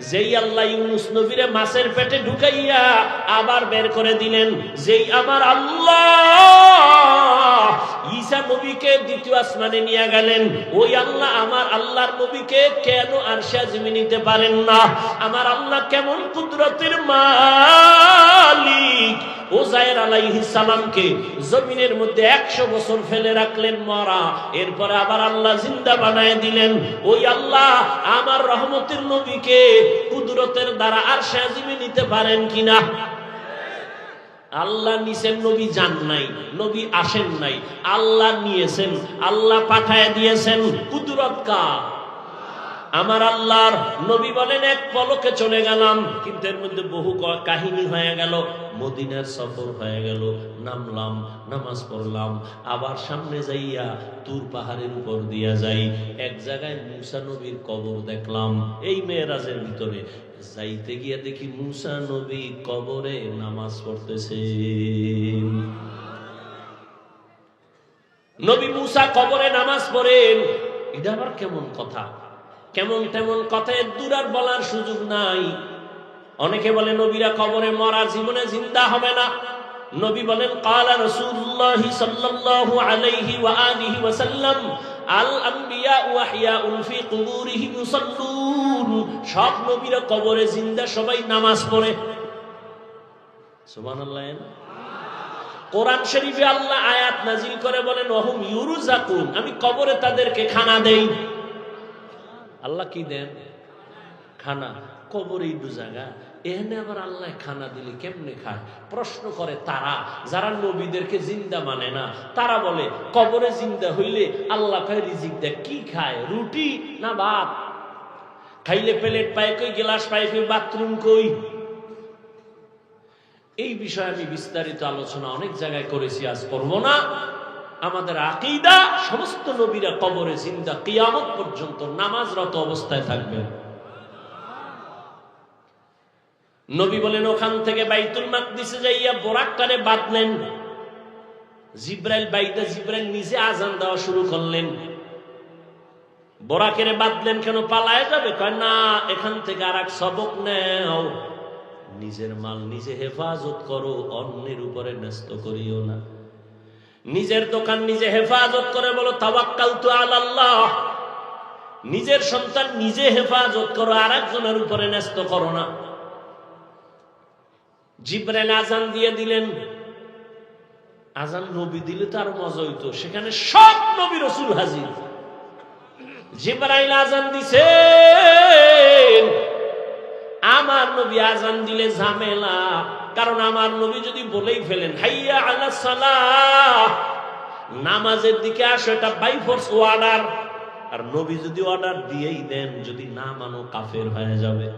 যেই আল্লাহ ইউনুস নবীরে মাছের পেটে ঢুকাইয়া আবার বের করে দিলেন যেই আমার আল্লাহ ঈসা নবীকে দ্বিতীয় আসমানে নিয়ে গেলেন। ওই আল্লাহ আমার আল্লাহর নবীকে কেন নিতে পারেন না? আমার আল্লাহ কেমন কুদরতের মালিক? জমিনের মধ্যে একশো বছর ফেলে রাখলেন মরা। এরপরে আবার আল্লাহ জিন্দা বানায় দিলেন। ওই আল্লাহ আমার রহমতের নবীকে কুদরতের দ্বারা আর সাজিমে নিতে পারেন কিনা? আল্লাহ নিছেন নবী যান নাই, নবী আসেন নাই, আল্লাহ নিয়েছেন, আল্লাহ পাঠায় দিয়েছেন, কুদরত কা আমার আল্লাহর নবী বলেন, এক পলকে চলে গেলাম, কিন্তু এর মধ্যে বহু কাহিনী হয়ে গেল, মদিনার সফর হয়ে গেল, নামলাম, নামাজ পড়লাম, আবার সামনে যাইয়া তুর পাহাড়ের উপর দিয়া যাই, এক জায়গায় মুসা নবীর কবর দেখলাম, এই মেয়েরাজের ভিতরে যাইতে গিয়া দেখি মুসা নবী কবরে নামাজ পড়তেছে। নবী মুসা কবরে নামাজ পড়েন। এটা আবার কেমন কথা? কেমন তেমন কথা দূর আর বলার সুযোগ নাই। অনেকে বলে, নবীরা কবরে মরা জীবনে জিন্দা হবে না। নবী বলেন, কালা রাসূলুল্লাহ সাল্লাল্লাহু আলাইহি ওয়া আলিহি ওয়া সাল্লাম আল আম্বিয়া ওয়া হিয়াউন ফি কুবুরিহিম ইউসাল্লুন। সব নবীরা কবরে জিন্দা সবাই নামাজ পড়ে। সুবহানাল্লাহ কোরআন শরীফে আল্লাহ আয়াত নাজিল করে বলেন ওহুম ইউরুজাকুন আমি কবরে তাদেরকে খানা দেই। আল্লাহ কি দেন? খানা। কবরে ইডু জায়গা। আবার আল্লাহ খানা দিলে কেমনে খায়? প্রশ্ন করে তারা, যারা নবীদেরকে জিন্দা মানে না, তারা বলে, কবরে জিন্দা হইলে আল্লাহ রিজিক দেয় কি খায়? রুটি না ভাত? খাইলে প্লেট পায় কই, গ্লাস পায় কই, বাথরুম কই? এই বিষয়ে আমি বিস্তারিত আলোচনা অনেক জায়গায় করেছি, আজ করব না। আমাদের আকিদা, সমস্ত নবীরা কবরে জিন্দা, কিয়ামত পর্যন্ত নামাজরত অবস্থায় থাকবেন। নবী বলেন, ওখান থেকে বাইতুল মাকদিসে যাইয়া বোরাকটারে বাঁধলেন জিব্রাইল, বাইদা জিব্রাইল নিজে আজান দেওয়া শুরু করলেন। বোরাকেরে বাঁধলেন কেন? পালায় যাবে। কয়, না, এখান থেকে আর এক সবক নেও। নিজের মাল নিজে হেফাজত করো, অন্যের উপরে ন্যস্ত করিও না। নিজের দোকান নিজে হেফাজত করে বলো তাওয়াক্কাল তো আল্লাহ নিজের সন্তান নিজে হেফাজত করো আর একজনের উপরে ন্যস্ত করো না। জিব্রাইল আজান দিয়ে দিলেন। আজান নবী দিলে তো আরও মজা হইতো। সেখানে সব নবী রসুল হাজির। জিব্রাইল আজান দিছে আমার নবী আজান দিলে ঝামেলা। কারণ আমার নবী যদি বলেই ফেলেন, হাইয়া আলা সালাহ নামাজের দিকে আসো, এটা বাই ফোর্স অর্ডার আর নবী যদি অর্ডার দিয়েই দেন, যদি না মানো কাফের হয়ে যাবে।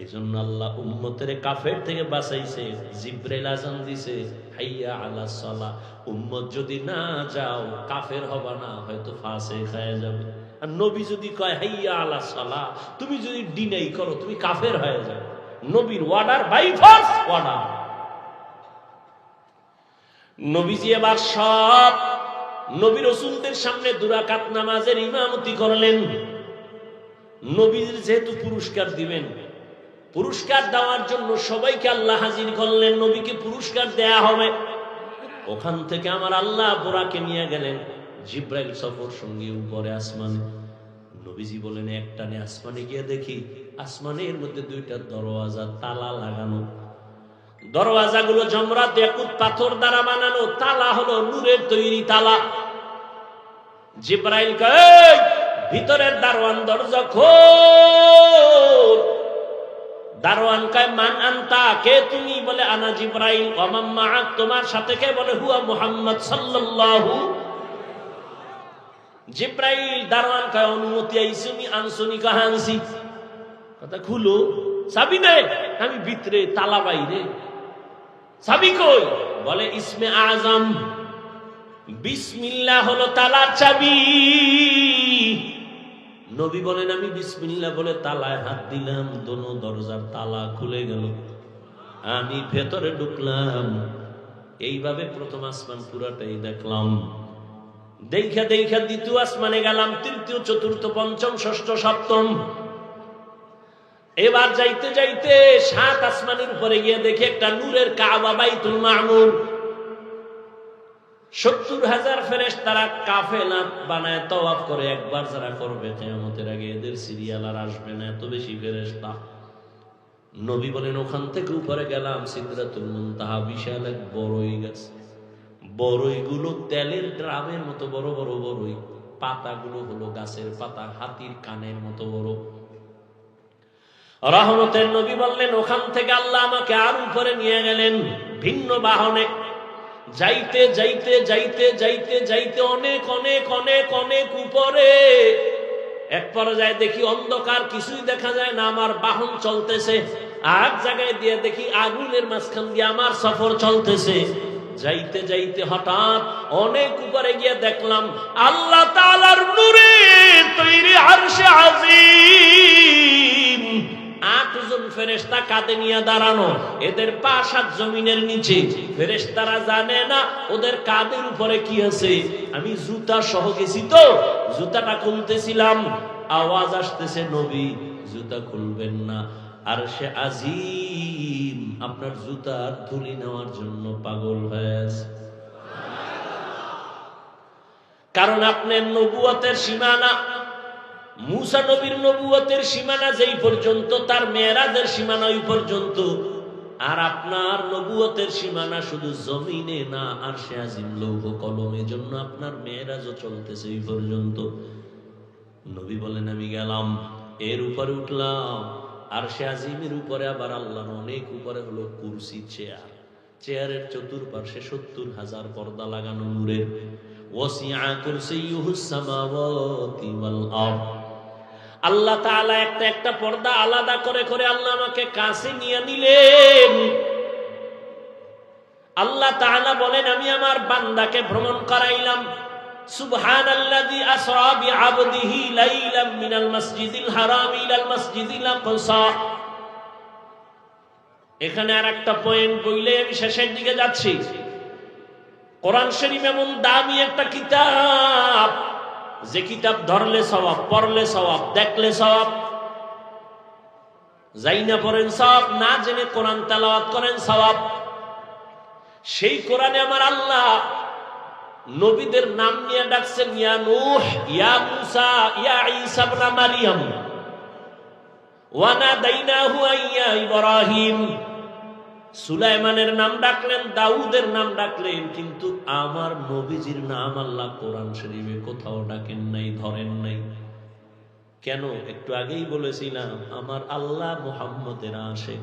এই আল্লাহ উম্মতের কাফের থেকে বাঁচাইছে, জিব্রাইল আজান দিছে, হাইয়া আলা সালাহ উম্মত যদি না যাও, কাফের হবা না, হয়তো ফাঁসে খায় যাবে। আর নবী যদি কয়, হাইয়া আলা সালাহ তুমি যদি ডিনাই করো, তুমি কাফের হয়ে যাবে নবীর ওয়ার্ডার বাই ফোর্স ওয়ার্ডার নবীজি এবার সব নবী রসুলদের সামনে দুরাকাত নামাজের ইমামতি করলেন। নবীর যেহেতু পুরস্কার দিবেন পুরস্কার দেওয়ার জন্য সবাইকে আল্লাহ হাজির করলেন, নবীকে পুরস্কার দেয়া হবে। ওখান থেকে আমার আল্লাহ বোরাকে নিয়ে গেলেন, জিব্রাইল সফর সঙ্গে উপরে আসমানে। নবীজি বলেন একটানে আসমানে গিয়ে দেখি, আসমানের মধ্যে দুইটা দরওয়াজা, তালা লাগানো। দরওয়াজাগুলো জমরাত একুত পাথর দ্বারা বানানো, তালা হলো নূরের তৈরি তালা। জিব্রাইল ভিতরের দারোয়ান দরজা খোল। মান তুমি? বলে, আনা তোমার বলে সাল্লাল্লাহু অনুমতি আইসুনি আনসুনি কাহা আনছি? কথা চাবি আমি ভিতরে তালা বাইরে। চাবি কই? বলে, ইসমে আজম। বিসমিল্লাহ হলো তালার চাবি। নবী বলেন, আমি বিসমিল্লাহ বলে তালায় হাত দিলাম, দোনো দরজার তালা খুলে গেল। আমি ভেতরে ঢুকলাম। এইভাবে প্রথম আসমান পুরাটাই দেখলাম। দেখা দেখা দ্বিতীয় আসমানে গেলাম, তৃতীয়, চতুর্থ, পঞ্চম, ষষ্ঠ, সপ্তম। এবার যাইতে যাইতে সাত আসমানের উপরে গিয়ে দেখে একটা নূরের কাবা, বাইতুল মামুর সত্তর হাজার ফেরেস তারা কাফেলা বানায় তওয়াফ করে একবার যারা করবে, কেয়ামতের আগে এদের সিরিয়াল আর আসবে না, এত বেশি ফেরেস্তা নবী বলেন, ওখান থেকে উপরে গেলাম সিদ্ধাতুল মুনতাহা বিশাল এক বড়ই গাছ। বড়ইগুলো তেলের ড্রামের মতো বড় বড়, বড়ই। পাতাগুলো হলো গাছের পাতা, হাতির কানের মতো বড়। রহমতের নবী বললেন, ওখান থেকে আল্লাহ আমাকে আর উপরে নিয়ে গেলেন। ভিন্ন বাহনে যাইতে যাইতে যাইতে যাইতে যাইতে অনেক অনেক অনেক অনেক উপরে। এক পর্যায়ে দেখি অন্ধকার, কিছুই দেখা যায় না, আমার বাহন চলতেছে। আর জায়গায় দিয়ে দেখি আগুনের মাঝখান দিয়ে আমার সফর চলতেছে। যাইতে যাইতে হঠাৎ অনেক উপরে গিয়ে দেখলাম, আল্লাহ তাআলার নূরে তৈরি আরশে আজিম আটজন ফেরেস্তা কাঁধে নিয়ে দাঁড়ানো। এদের পা সাত জমিনের নিচে। ফেরেস্তারা জানে না ওদের কাঁধের উপরে কি আছে। আমি জুতা সহ গেছি তো, জুতাটা খুলতেছিলাম। আওয়াজ আসতেছে, নবী, জুতা খুলবেন না। আর সে আজিম আপনার জুতার ধুলি নেওয়ার জন্য পাগল হয়ে আছে। কারণ আপনার নবুয়তের সীমানা মুসা নবীর নবুয়তের সীমানা যেই পর্যন্ত, তার মেয়েরাজের সীমানা ওই পর্যন্ত। আর আপনার নবুয়তের সীমানা শুধু জমিনে না, আর সে আজিম লৌহ কলমে জন্য আপনার মেয়েরাজও চলতেছে এই পর্যন্ত। নবী বলেন, আমি গেলাম, এর উপরে উঠলাম, আর সে আজিমের উপরে আবার আল্লাহর অনেক উপরে হলো কুরসি, চেয়ার। চেয়ারের চতুর্পার্শ্বে সত্তর হাজার পর্দা লাগানো নূরের। ওয়াসিআ কুরসিয়ুহুস সামাওয়াতি ওয়াল আরদ। আল্লাহ তাআলা একটা একটা পর্দা আলাদা করে করে আল্লাহ আমাকে কাছে নিয়ে নিলেন। আল্লাহ তাআলা বলেন, আমি আমার বান্দাকে ভ্রমণ করাইলাম। আকসা। এখানে আর একটা পয়েন্ট আমি শেষের দিকে যাচ্ছি। কোরআন শরীফ এমন দামি একটা কিতাব। যে কিতাব ধরলে সবাব পড়লে সবাব দেখলে সবাব যাই না পড়েন সব না জেনে কোরআন তেলাওয়াত করেন সবাব সেই কোরআনে আমার আল্লাহ নবীদের নাম নিয়ে ডাকছেন, ইয়া নূহ, ইয়া মুসা, ইয়া ঈসা ইবনে মারইয়াম ওয়া নাদাইনাহু ইয়া ইব্রাহিম। সুলাইমানের নাম ডাকলেন, দাউদের নাম ডাকলেন, কিন্তু আমার নবীজির নাম আল্লাহ কোরআন শরীফে কোথাও ডাকেন নাই, ধরেন নাই। কেন? একটু আগেই বলেছিলাম, আমার আল্লাহ মুহাম্মদের আশেক।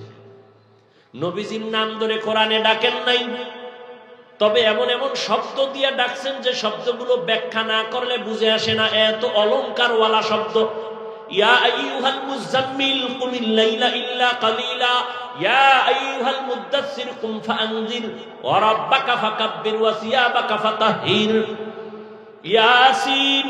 নবীজির নাম ধরে কোরআনে ডাকেন নাই। তবে এমন এমন শব্দ দিয়ে ডাকছেন যে শব্দগুলো ব্যাখ্যা না করলে বুঝে আসে না, এত অলঙ্কারওয়ালা শব্দ। ইয়া আইয়ুহাল মুজাম্মিল কুমিল লাইলা ইল্লা কালিলা। ইয়া আইয়ুহাল মুদাসসির কুম ফাআনজির। ওয়া রাব্বাকা ফাকাব্বির ওয়া সিয়াবাকা ফাতাহহির। ইয়াসিন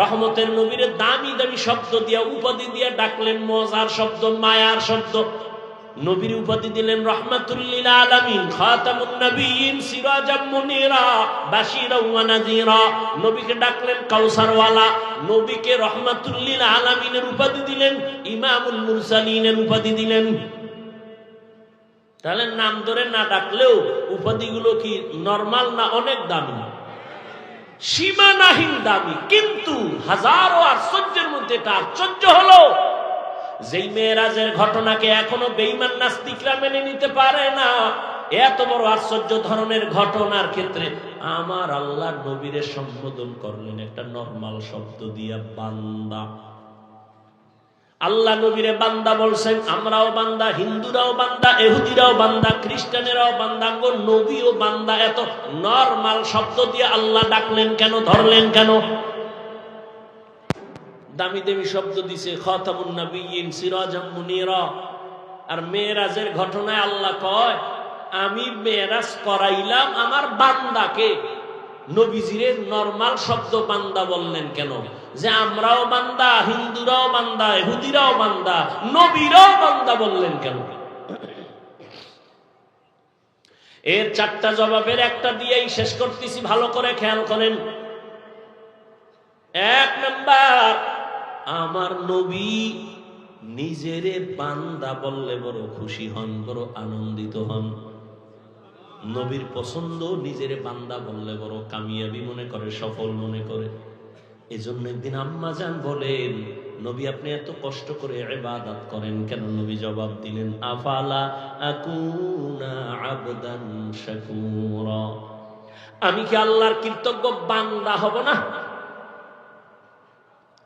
রহমতের নবীর দামি দামি শব্দ দিয়া, উপাধি দিয়া ডাকলেন মজার শব্দ, মায়ার শব্দ। নবীর উপাধি দিলেন রহমাতুল্লিল আলামিন, খাতামুন নবিয়িন সিরাজাম মুনিরা, বাশীরা ওয়া নাযীরা। নবীকে ডাকলেন কাউসারওয়ালা, নবীকে রহমাতুল্লিল আলামিনের উপাধি দিলেন, ইমামুল মুরসালিনের উপাধি দিলেন। তাহলে নাম ধরে না ডাকলেও উপাধিগুলো কি নরমাল না অনেক দামি? সীমানাহীন দামি, কিন্তু হাজারো আশ্চর্যের মধ্যে এটা আশ্চর্য হলো। যেই মেয়েরাজের ঘটনাকে এখনও বেইমান নাস্তিকরা মেনে নিতে পারে না, এত বড় আশ্চর্য ধরনের ঘটনার ক্ষেত্রে আমার আল্লাহ নবীরে সম্বোধন করলেন একটা নর্মাল শব্দ দিয়া, বান্দা। আল্লাহ নবীরে বান্দা বলছেন, আমরাও বান্দা, হিন্দুরাও বান্দা, এহুদিরাও বান্দা, খ্রিস্টানেরাও বান্দা, গো নবীও বান্দা, এত নর্মাল শব্দ দিয়ে আল্লাহ ডাকলেন কেন, ধরলেন কেন? দামি দামি শব্দ দিছে আর মেয়েরাজের ঘটনায় আল্লাহ কয়, আমি মেয়েরাজ করাইলাম আমার বান্দাকে। নবীজিরের নরমাল শব্দ বান্দা বললেন কেন? যে আমরাও বান্দা, হিন্দুরাও বান্দা, ইহুদিরাও বান্দা, নবীরাও বান্দা বললেন কেন? এর চারটা জবাবের একটা দিয়েই শেষ করতেছি, ভালো করে খেয়াল করেন। এক নাম্বার আমার নবী নিজেরে বান্দা বললে বড় খুশি হন, বড় আনন্দিত হন। নবীর পছন্দ নিজের বান্দা বললে বড় কামিয়াবি মনে করে, সফল মনে করে। এজন্য একদিন আম্মা যান বলেন, নবী আপনি এত কষ্ট করে ইবাদত করেন কেন? নবী জবাব দিলেন, আফালা আকুনা আবদান শাকুরা। আমি কি আল্লাহর কৃতজ্ঞ বান্দা হব না?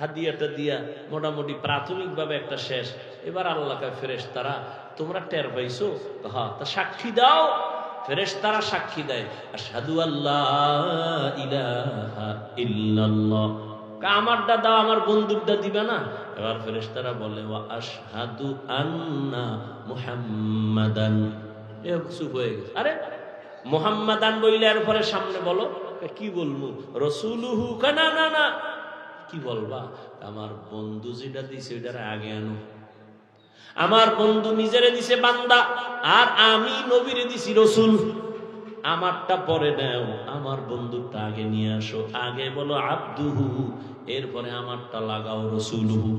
হাদিয়াটা দিয়া মোটামুটি প্রাথমিকভাবে একটা শেষ। এবার আল্লাহকে ফেরেশ তারা তোমরা টের পাইছো? হ্যাঁ তা সাক্ষী দাও। ফেরেশ তারা সাক্ষী দেয়, আশহাদু আল্লাহ ইলাহা ইল্লাল্লাহ। কা আমারটা দাও আমার বন্দুকটা দিবে না? এবার ফেরেশ তারা বলে, ওয়া আশহাদু আন্না মুহাম্মাদান। এ চুপ হয়ে গেছে। আরে মোহাম্মদান বইলে এর পরে সামনে বলো কি বলব? রসুলুহু না না না। কি বলবা? আমার বন্ধু যেটা দিছে, ওইটার আগে আনো। আমার বন্ধু নিজেরে দিছে বান্দা, আর আমি নবীরে দিছি রসুল। আমারটা পরে নেও, আমার বন্ধুটা আগে নিয়ে আসো। আগে বলো আব্দুহু, এরপরে আমারটা লাগাও রসুলহু।